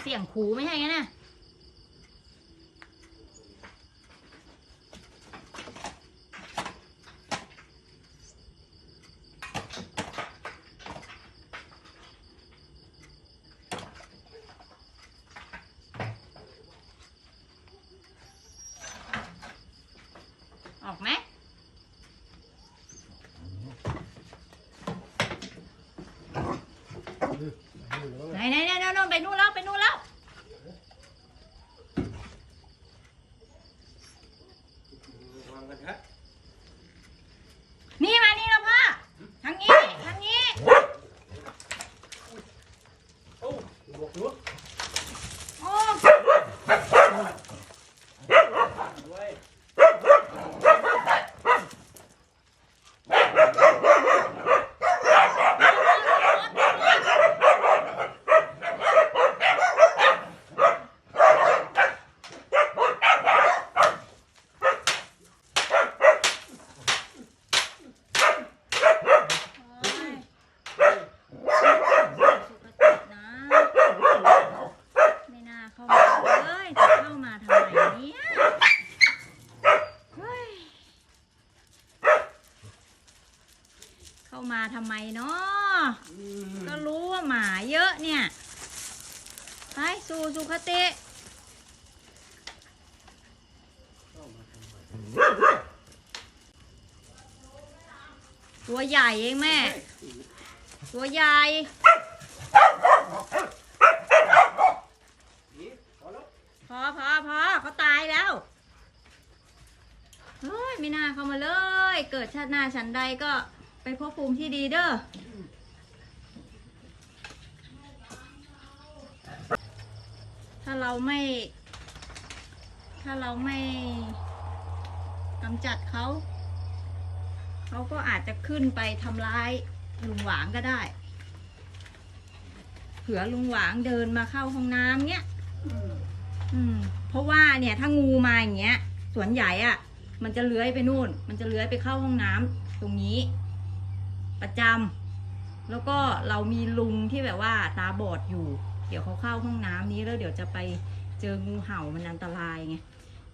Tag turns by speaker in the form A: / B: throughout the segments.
A: เสียงขู่ไม่ใช่ไงนะ ไหนไหนไหนโน่นไปนู่นแล้วไปนู่นแล้ว
B: นี่
A: มานี่แล้วพ่อทางนี้ทางนี้
B: โอ้บวกดู
A: โอ้
B: ไว้
A: ยสุขตินะไม่น่าเข้ามาเลยจะเข้ามาทำไมเนี่ยเฮ้ยเข้ามาทำไมเนาะก็รู้ว่าหมาเยอะเนี่ยไปสู่สุขติตัวใหญ่เองแม่ ตัวใหญ่
B: พอ
A: พอพอพอเขาตายแล้ว เฮ้ย ไม่น่าเข้ามาเลย เกิดชาติหน้าฉันใดก็ ไปพบภูมิที่ดีเด้อถ้าเราไม่ ถ้าเราไม่กำจัดเขา เขาก็อาจจะขึ้นไปทำร้ายลุงหวางก็ได้ เผื่อลุงหวางเดินมาเข้าห้องน้ำเนี้ยอืม เพราะว่าเนี่ยถ้างูมาอย่างเงี้ย ส่วนใหญ่อะ่ะ มันจะเลื้อยไปนู่น มันจะเลื้อยไปเข้าห้องน้ำตรงนี้ ประจำแล้วก็เรามีลุงที่แบบว่าตาบอดอยู่ เดี๋ยวเขาเข้าห้องน้ำนี้แล้วเดี๋ยวจะไปเจองูเห่ามันอันตรายไง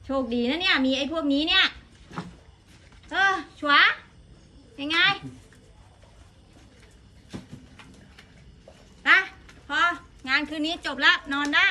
A: โชคดีนะเนี่ยมีไอ้พวกนี้เนี่ยเออชัวยังไงไปพองานคืนนี้จบแล้วนอนได้